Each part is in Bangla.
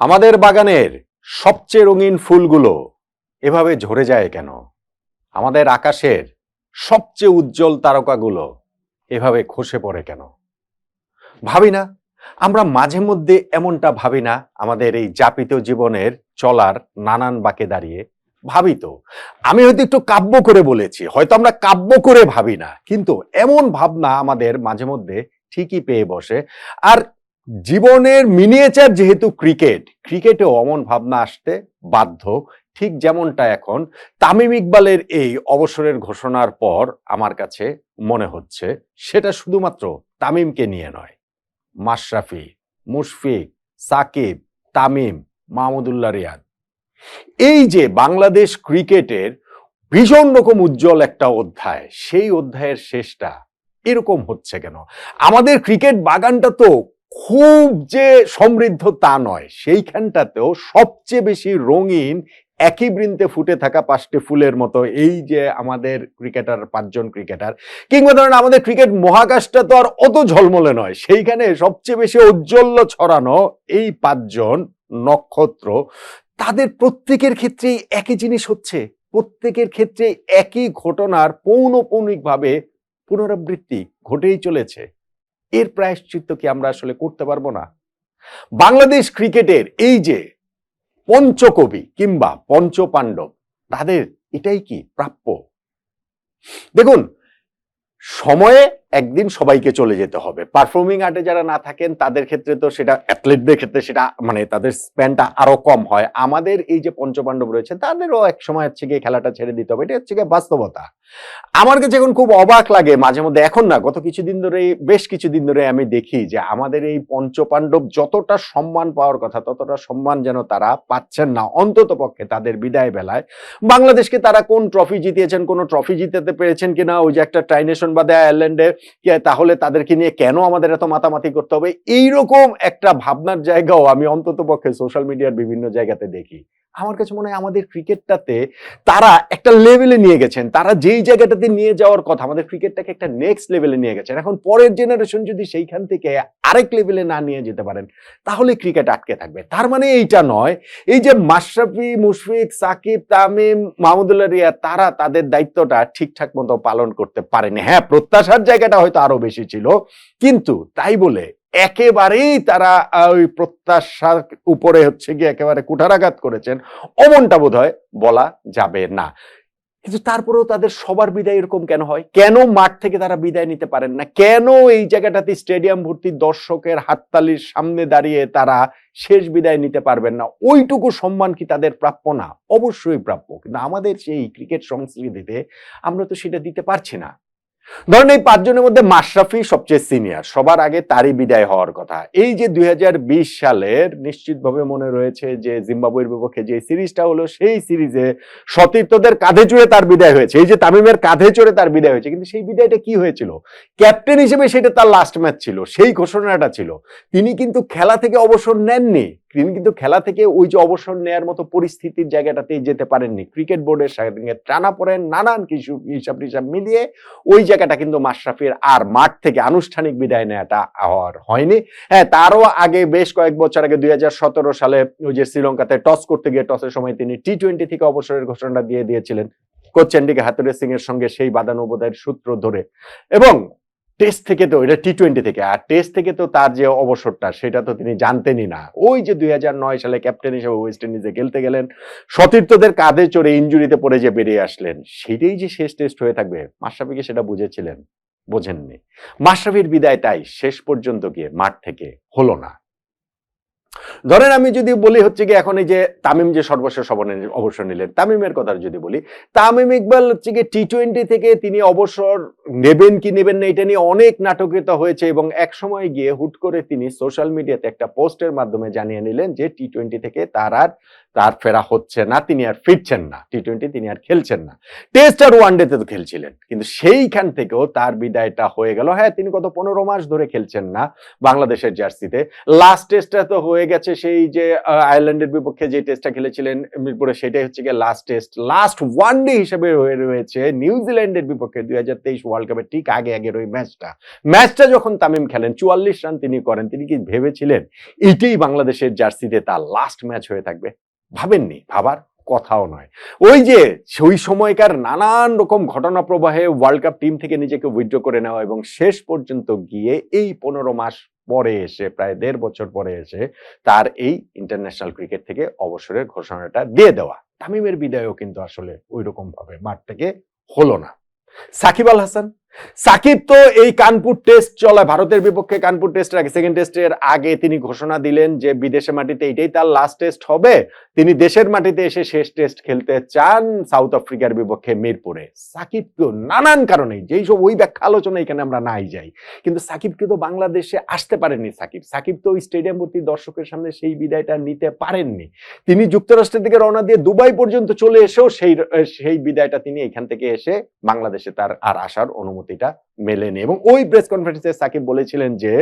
আমাদের বাগানের সবচেয়ে রঙিন ফুলগুলো এভাবে ঝরে যায় কেন? আমাদের আকাশের সবচেয়ে উজ্জ্বল তারকাগুলো এভাবে খসে পড়ে কেন? ভাবি না, আমরা মাঝে মধ্যে এমনটা ভাবি না আমাদের এই যাপিত জীবনের চলার নানান বাকে দাঁড়িয়ে? ভাবি তো, আমি হয়তো একটু কাব্য করে বলেছি, হয়তো আমরা কাব্য করে ভাবি না, কিন্তু এমন ভাবনা আমাদের মাঝে মধ্যে ঠিকই পেয়ে বসে। আর জীবনের মিনিয়েচার যেহেতু ক্রিকেট ক্রিকেটেও অমন ভাবনা আসতে বাধ্য। ঠিক যেমনটা এখন, তামিম ইকবালের এই অবসরের ঘোষণার পর আমার কাছে মনে হচ্ছে, সেটা শুধুমাত্র তামিমকে নিয়ে নয়। মাশরাফি, মুশফিক, সাকিব, তামিম, মাহমুদুল্লাহ রিয়াদ। এই যে বাংলাদেশ ক্রিকেটের ভীষণ রকম উজ্জ্বল একটা অধ্যায়, সেই অধ্যায়ের শেষটা এরকম হচ্ছে কেন? আমাদের ক্রিকেট বাগানটা তো খুব যে সমৃদ্ধ তা নয়, সেইখানটাতেও সবচেয়ে বেশি রঙিন একই বৃন্তে ফুটে থাকা পাঁচটি ফুলের মতো। এই যে আমাদের ক্রিকেটার, পাঁচজন ক্রিকেটার, কিংবা ধরেন আমাদের ক্রিকেট মহাকাশটা তো আর অত ঝলমলে নয়, সেইখানে সবচেয়ে বেশি ঔজ্জ্বল্য ছড়ানো এই পাঁচজন নক্ষত্র, তাদের প্রত্যেকের ক্ষেত্রেই একই জিনিস হচ্ছে। প্রত্যেকের ক্ষেত্রে একই ঘটনার পৌনপৌনিকভাবে পুনরাবৃত্তি ঘটেই চলেছে। এর প্রায়শ্চিত্ত কি আমরা আসলে করতে পারব না? বাংলাদেশ ক্রিকেটের এই যে পঞ্চকবি কিংবা পঞ্চপাণ্ডব, তাদের এটাই কি প্রাপ্য? দেখুন, সময়ে একদিন সবাইকে চলে যেতে হবে। পারফর্মিং আর্টে যারা না থাকেন, তাদের ক্ষেত্রে তো সেটা অ্যাথলেটদের ক্ষেত্রে সেটা মানে তাদের স্প্যানটা আরও কম হয়। আমাদের এই যে পঞ্চপাণ্ডব রয়েছে, তাদেরও এক সময় হচ্ছে গিয়ে খেলাটা ছেড়ে দিতে হবে। এটা হচ্ছে গিয়ে বাস্তবতা। আমার কাছে এখন খুব অবাক লাগে, মাঝে মধ্যে এখন না, গত কিছুদিন ধরে বেশ কিছুদিন ধরে আমি দেখি যে আমাদের এই পঞ্চপাণ্ডব যতটা সম্মান পাওয়ার কথা, ততটা সম্মান যেন তারা পাচ্ছেন না, অন্তত পক্ষে তাদের বিদায় বেলায়। বাংলাদেশকে তারা কোন ট্রফি জিতিয়েছেন, কোন ট্রফি জিতাতে পেরেছেন কিনা, ওই যে একটা ট্রাইনেশন বাদে আয়ারল্যান্ডে কে তাহলে তাদেরকে নিয়ে কেন আমাদের এত মাতামাতি করতে হবে? এইরকম একটা ভাবনার জায়গাও আমি অন্তত পক্ষে সোশ্যাল মিডিয়ার বিভিন্ন জায়গাতে দেখি। আমার কাছে মনে হয় আমাদের ক্রিকেটটাতে তারা একটা লেভেলে নিয়ে গেছেন। তারা যেই জায়গাটাতে নিয়ে যাওয়ার কথা, আমাদের ক্রিকেটটাকে একটা নেক্সট লেভেলে নিয়ে গেছেন। এখন পরের জেনারেশন যদি সেইখান থেকে আরেক লেভেলে না নিয়ে যেতে পারেন, তাহলে ক্রিকেট আটকে থাকবে। তার মানে এইটা নয়, এই যে মাশরাফি, মুশফিক, সাকিব, তামিম, মাহমুদুল্লাহ রিয়া তারা তাদের দায়িত্বটা ঠিকঠাক মতো পালন করতে পারেনি। হ্যাঁ প্রত্যাশার জায়গাটা হয়তো আরও বেশি ছিল। কিন্তু তাই বলে একেবারেই তারা ওই প্রত্যাশার উপরে হচ্ছে গিয়ে একেবারে কুঠারাঘাত করেছেন, অমনটা বোধ বলা যাবে না। কিন্তু তারপরেও তাদের সবার বিদায় এরকম কেন হয়? কেন মাঠ থেকে তারা বিদায় নিতে পারেন না? কেন এই জায়গাটাতে স্টেডিয়াম ভর্তি দর্শকের হাততালির সামনে দাঁড়িয়ে তারা শেষ বিদায় নিতে পারবেন না? ওইটুকু সম্মান কি তাদের প্রাপ্য না? অবশ্যই প্রাপ্য। কিন্তু আমাদের সেই ক্রিকেট সংস্কৃতিতে আমরা তো সেটা দিতে পারছি না। ধরেন এই পাঁচজনের মধ্যে মাশরাফি সবচেয়ে সিনিয়র সবার আগে তারই বিদায় হওয়ার কথা। এই যে দুই সালের নিশ্চিতভাবে মনে রয়েছে যে জিম্বাবুয়ের বিপক্ষে যে সিরিজটা হলো, সেই সিরিজে সতীর্থদের কাঁধে চড়ে তার বিদায় হয়েছে। এই যে তামিমের কাঁধে চড়ে তার বিদায় হয়েছে। কিন্তু সেই বিদায়টা কি হয়েছিল? ক্যাপ্টেন হিসেবে সেটা তার লাস্ট ম্যাচ ছিল, সেই ঘোষণাটা ছিল। তিনি কিন্তু খেলা থেকে অবসর নেননি। তিনি কিন্তু খেলা থেকে ওই যে অবসর নেয়ার মতো পরিস্থিতির জায়গাটাতে যেতে পারেননি। ক্রিকেট বোর্ডের সঙ্গে টানা পড়েন, নানান কিছু হিসাব টিসাব মিলিয়ে ওই জায়গাটা কিন্তু মাশরাফির আর মাঠ থেকে আনুষ্ঠানিক বিদায় নেওয়াটা হওয়ার হয়নি। হ্যাঁ তারও আগে বেশ কয়েক বছর আগে দুই হাজার সতেরো সালে ওই যে শ্রীলঙ্কাতে টস করতে গিয়ে টসের সময় তিনি টি টোয়েন্টি থেকে অবসরের ঘোষণা দিয়ে দিয়েছিলেন। কোচ চ্যান্ডিকে হাতুরে সিং এর সঙ্গে সেই বাদানুবোধের সূত্র ধরে। এবং টেস্ট থেকে তো, এটা টি টোয়েন্টি থেকে, আর টেস্ট থেকে তো তার যে অবসরটা, সেটা তো তিনি জানতেনই না। ওই যে দুই হাজার নয় সালে ক্যাপ্টেন হিসেবে ওয়েস্ট ইন্ডিজে খেলতে গেলেন, সতীর্থদের কাঁধে চড়ে ইঞ্জুরিতে পড়ে যে বেরিয়ে আসলেন, সেটাই যে শেষ টেস্ট হয়ে থাকবে, মাশরাফিকে সেটা বুঝেছিলেন, বোঝেননি। মাশরাফির বিদায় তাই, শেষ পর্যন্ত গিয়ে মাঠ থেকে হলো না। ধরেন আমি যদি বলি হচ্ছে কি এখন এই যে তামিম যে সর্বশেষ অবসর নিলেন, তামিমের কথা যদি বলি, তামিম ইকবাল হচ্ছে কি টি টোয়েন্টি থেকে তিনি অবসর নেবেন কি নেবেন না, এটা নিয়ে অনেক নাটকীয়তা হয়েছে এবং এক সময় গিয়ে হুট করে তিনি সোশ্যাল মিডিয়াতে একটা পোস্টের মাধ্যমে জানিয়ে নিলেন যে টি টোয়েন্টি থেকে তার আর, তার ফেরা হচ্ছে না, তিনি আর ফিরছেন না। টি টোয়েন্টি তিনি আর খেলছেন না। টেস্ট আর ওয়ানডেতে তো খেলছিলেন। কিন্তু সেইখান থেকেও তার বিদায়টা হয়ে গেল। হ্যাঁ তিনি গত পনেরো মাস ধরে খেলছেন না বাংলাদেশের জার্সিতে। লাস্ট টেস্টটা তো হয়ে গেছে সেই যে আয়ারল্যান্ডের বিপক্ষে যে টেস্টটা খেলেছিলেন মিরপুরে, সেটাই হচ্ছে গিয়ে last test last one day হিসেবে হয়ে রয়েছে নিউজিল্যান্ডের বিপক্ষে দুই হাজার তেইশ ওয়ার্ল্ড কাপের ঠিক আগে আগের ওই ম্যাচটা। ম্যাচটা যখন তামিম খেলেন, চুয়াল্লিশ রান তিনি করেন, তিনি কি ভেবেছিলেন এটাই বাংলাদেশের জার্সিতে তার লাস্ট ম্যাচ হয়ে থাকবে? ভাবেননি, ভাবার কথাও নয়। ওই যে সেই সময়কার নানান রকম ঘটনা প্রবাহে ওয়ার্ল্ড কাপ টিম থেকে নিজেকে উইথড্র করে নেওয়া এবং শেষ পর্যন্ত গিয়ে এই পনেরো মাস পরে এসে, প্রায় দেড় বছর পরে এসে তার এই ইন্টারন্যাশনাল ক্রিকেট থেকে অবসরের ঘোষণাটা দিয়ে দেওয়া। তামিমের বিদায়ও কিন্তু আসলে ওই রকম ভাবে মাঠ থেকে হলো না। সাকিব আল হাসান সাকিব তো এই কানপুর টেস্ট চলা ভারতের বিপক্ষে কানপুর টেস্টের আগে সেকেন্ড টেস্টের আগে তিনি ঘোষণা দিলেন যে বিদেশে মাটিতে এটাই তার লাস্ট টেস্ট হবে। তিনি দেশের মাটিতে এসে শেষ টেস্ট খেলতে চান সাউথ আফ্রিকার বিপক্ষে মিরপুরে। সাকিবকেও নানান কারণে যেই সব ওই ব্যাখ্যা আলোচনা এখানে আমরা নাই যাই। কিন্তু সাকিবকে তো বাংলাদেশে আসতে পারেননি সাকিব। সাকিব তো ওই স্টেডিয়াম ভর্তি দর্শকের সামনে সেই বিদায়টা নিতে পারেননি। তিনি যুক্তরাষ্ট্রের দিকে রওনা দিয়ে দুবাই পর্যন্ত চলে এসেও সেই সেই বিদায়টা তিনি এখান থেকে এসে বাংলাদেশে তার আর আসার অনুমতিটা মেলেনি এবং ওই প্রেস কনফারেন্সে সাকিব বলেছিলেন যে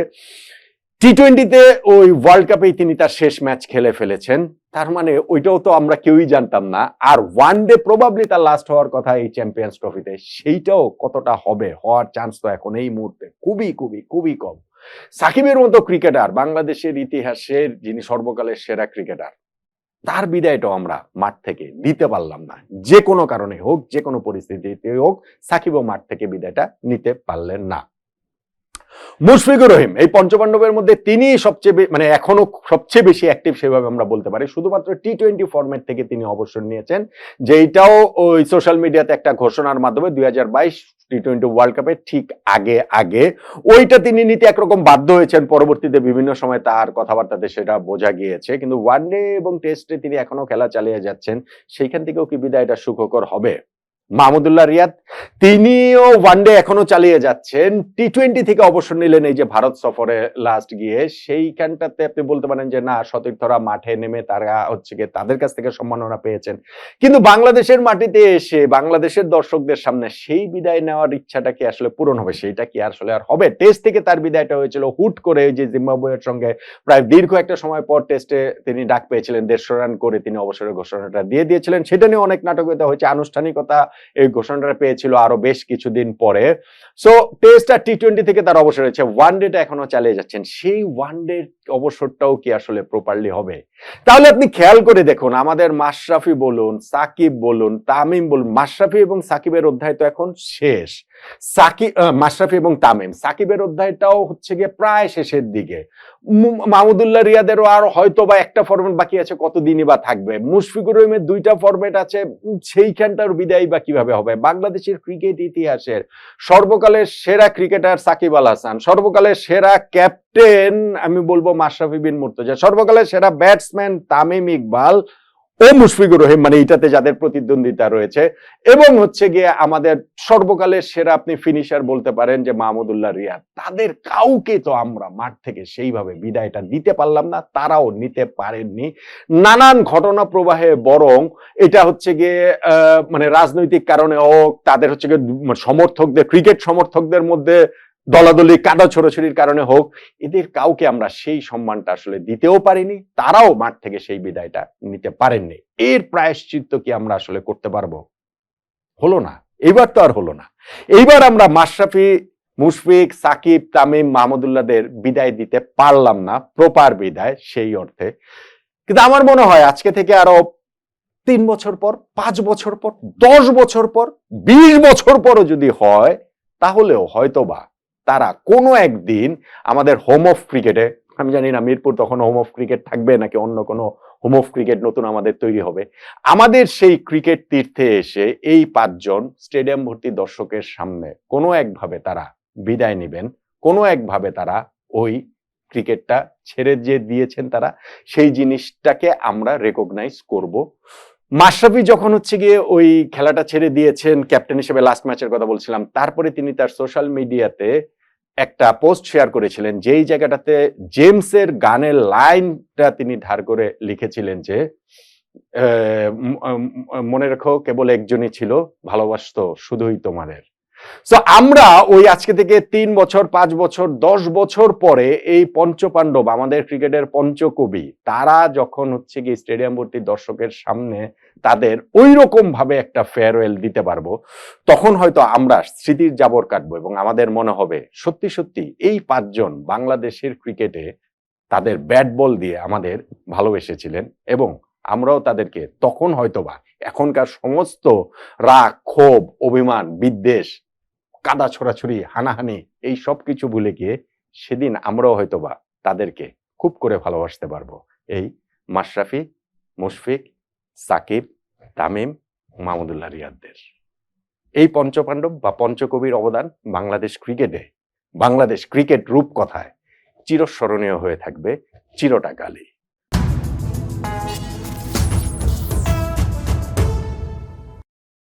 টি টোয়েন্টিতে ওই ওয়ার্ল্ড কাপেই তিনি তার শেষ ম্যাচ খেলে ফেলেছেন। তার মানে ওইটাও তো আমরা কেউই জানতাম না। আর ওয়ান ডে প্রবাবলি তার লাস্ট হওয়ার কথা এই চ্যাম্পিয়ন্স ট্রফিতে সেইটাও কতটা হবে? হওয়ার চান্স তো এখন এই মুহূর্তে খুবই খুবই খুবই কম। সাকিবের মতো ক্রিকেটার বাংলাদেশের ইতিহাসের যিনি সর্বকালের সেরা ক্রিকেটার তার বিদায়টাও আমরা মাঠ থেকে দিতে পারলাম না। যে কোনো কারণে হোক, যে কোনো পরিস্থিতিতে হোক, সাকিবও মাঠ থেকে বিদায়টা নিতে পারলেন না। মুশফিকুর রহিম, এই পঞ্চপাণ্ডবের মধ্যে তিনি সবচেয়ে মানে এখনও সবচেয়ে বেশি অ্যাক্টিভ সেভাবে আমরা বলতে পারি। শুধুমাত্র টি টোয়েন্টি ফরম্যাট থেকে তিনি অবসর নিয়েছেন, যেইটাও ওই সোশ্যাল মিডিয়াতে একটা ঘোষণার মাধ্যমে দুই হাজার বাইশ টি টোয়েন্টি ওয়ার্ল্ড কাপের ঠিক আগে আগে, ওইটা তিনি নিতে একরকম বাধ্য হয়েছেন। পরবর্তীতে বিভিন্ন সময় তার কথাবার্তাতে সেটা বোঝা গিয়েছে। কিন্তু ওয়ানডে এবং টেস্টে তিনি এখনও খেলা চালিয়ে যাচ্ছেন, সেইখান থেকেও কি বিদায়টা সুখকর হবে? মাহমুদুল্লাহ রিয়াদ, তিনিও ওয়ানডে এখনও চালিয়ে যাচ্ছেন। টি টোয়েন্টি থেকে অবসর নিলেন এই যে ভারত সফরে লাস্ট গিয়ে। সেইখানটাতে আপনি বলতে পারেন যে, না, সতীর্থরা মাঠে নেমে তারা হচ্ছে গিয়ে তাদের কাছ থেকে সম্মাননা পেয়েছেন। কিন্তু বাংলাদেশের মাটিতে এসে, বাংলাদেশের দর্শকদের সামনে সেই বিদায় নেওয়ার ইচ্ছাটা কি আসলে পূরণ হবে? সেইটা কি আসলে আর হবে? টেস্ট থেকে তার বিদায়টা হয়েছিল। হুট করে যে জিম্বাবুয়ের সঙ্গে প্রায় দীর্ঘ একটা সময় পর টেস্টে তিনি ডাক পেয়েছিলেন। দেড়শো রান করে তিনি অবসরের ঘোষণাটা দিয়ে দিয়েছিলেন। সেটা নিয়ে অনেক নাটকীয়তা হয়েছে। আনুষ্ঠানিকতা এই ঘোষণাটা পেয়েছিল আরও বেশ কিছুদিন পরে। সো টেস্ট আর টি টোয়েন্টি থেকে তার অবসর হয়েছে ওয়ান ডেটা এখনও চালিয়ে যাচ্ছেন। সেই ওয়ান ডে অবসরটাও কি আসলে প্রপারলি হবে? তাহলে আপনি খেয়াল করে দেখুন, আমাদের মাশরাফি বলুন, সাকিব বলুন, তামিম বলুন, মাশরাফি এবং সাকিবের অধ্যায় তো এখন শেষ। সাকিব মাশরাফি এবং তামিম, সাকিবের অধ্যায়টাও হচ্ছে গিয়ে প্রায় শেষের দিকে। মাহমুদুল্লাহ রিয়াদেরও আর হয়তো বা একটা ফরম্যাট বাকি আছে, কতদিনই বা থাকবে। মুশফিকুর রহিমের দুইটা ফরম্যাট আছে, সেইখানটার বিদায় বা কীভাবে হবে? বাংলাদেশের ক্রিকেট ইতিহাসের সর্বকালের সেরা ক্রিকেটার সাকিব আল হাসান, সর্বকালের সেরা ক্যাপ্টেন আমি বলব মাশরাফি বিন মুর্তজা। সর্বকালের সেরা ব্যাটসম্যান তামিম ইকবাল ও মুশফিকুর রহিম মানে এটাতে যাদের প্রতিদ্বন্দ্বিতা রয়েছে। এবং হচ্ছে গিয়ে আমাদের সর্বকালের সেরা আপনি ফিনিশার বলতে পারেন যে মাহমুদুল্লাহ রিয়াদ। তাদের কাউকে তো আমরা মাঠ থেকে সেইভাবে বিদায়টা দিতে পারলাম না, তারাও নিতে পারেননি। নানান ঘটনা প্রবাহে বরং এটা হচ্ছে গিয়ে মানে রাজনৈতিক কারণে হোক, তাদের হচ্ছে গিয়ে সমর্থকদের ক্রিকেট সমর্থকদের মধ্যে দলাদলি, কাদা ছোড়াছড়ির কারণে হোক, এদের কাউকে আমরা সেই সম্মানটা আসলে দিতেও পারিনি, তারাও মাঠ থেকে সেই বিদায়টা নিতে পারেননি। এর প্রায়শ্চিত্ত কি আমরা আসলে করতে পারব? হলো না। এইবার তো আর হলো না। এইবার আমরা মাশরাফি, মুশফিক, সাকিব, তামিম মাহমুদুল্লাহদের বিদায় দিতে পারলাম না, প্রপার বিদায় সেই অর্থে। কিন্তু আমার মনে হয় আজকে থেকে আরও তিন বছর পর, পাঁচ বছর পর, দশ বছর পর, বিশ বছর পরও যদি হয়, তাহলেও হয়তোবা তারা কোনো একদিন আমাদের হোম অফ ক্রিকেটে আমি জানি না মিরপুর তখন হোম অফ ক্রিকেট থাকবে নাকি অন্য কোনো হোম অফ ক্রিকেট নতুন আমাদের তৈরি হবে। আমাদের সেই ক্রিকেট তীর্থে এসে এই পাঁচজন স্টেডিয়াম ভর্তি দর্শকের সামনে কোনো একভাবে তারা বিদায় নেবেন, কোনো একভাবে তারা ওই ক্রিকেটটা ছেড়ে যে দিয়েছেন তারা, সেই জিনিসটাকে আমরা রেকগনাইজ করব। মাশরাফি যখন হচ্ছে গিয়ে ওই খেলাটা ছেড়ে দিয়েছেন ক্যাপ্টেন হিসেবে লাস্ট ম্যাচের কথা বলছিলাম, তারপরে তিনি তার সোশ্যাল মিডিয়াতে একটা পোস্ট শেয়ার করেছিলেন, যেই জায়গাটাতে জেমসের গানের লাইনটা তিনি ধার করে লিখেছিলেন যে মনে রেখো, কেবল একজনই ছিল, ভালোবাসত শুধুই তোমাদের। সো আমরা ওই আজকে থেকে তিন বছর, পাঁচ বছর, দশ বছর পরে এই পঞ্চপাণ্ডব, আমাদের ক্রিকেটের পঞ্চকবি, তারা যখন হচ্ছে কি স্টেডিয়াম ভর্তি দর্শকের সামনে তাদের ওই রকম ভাবে একটা ফেয়ারওয়েল দিতে পারব, তখন হয়তো আমরা স্মৃতির জাবর কাটবো এবং আমাদের মনে হবে, সত্যি সত্যি এই পাঁচজন বাংলাদেশের ক্রিকেটে তাদের ব্যাট বল দিয়ে আমাদের ভালোবেসেছিলেন এবং আমরাও তাদেরকে তখন হয়তোবা এখনকার সমস্ত রাগ, ক্ষোভ, অভিমান, বিদ্বেষ কাদা ছোড়াছুরি হানাহানি, এই সব কিছু ভুলে গিয়ে সেদিন আমরাও হয়তোবা তাদেরকে খুব করে ভালোবাসতে পারব। এই মাশরাফি, মুশফিক, সাকিব, তামিম, মাহমুদুল্লাহ রিয়াদদের। এই পঞ্চপাণ্ডব বা পঞ্চকবির অবদান বাংলাদেশ ক্রিকেটে, বাংলাদেশ ক্রিকেট রূপকথায় চিরস্মরণীয় হয়ে থাকবে চিরটাকালী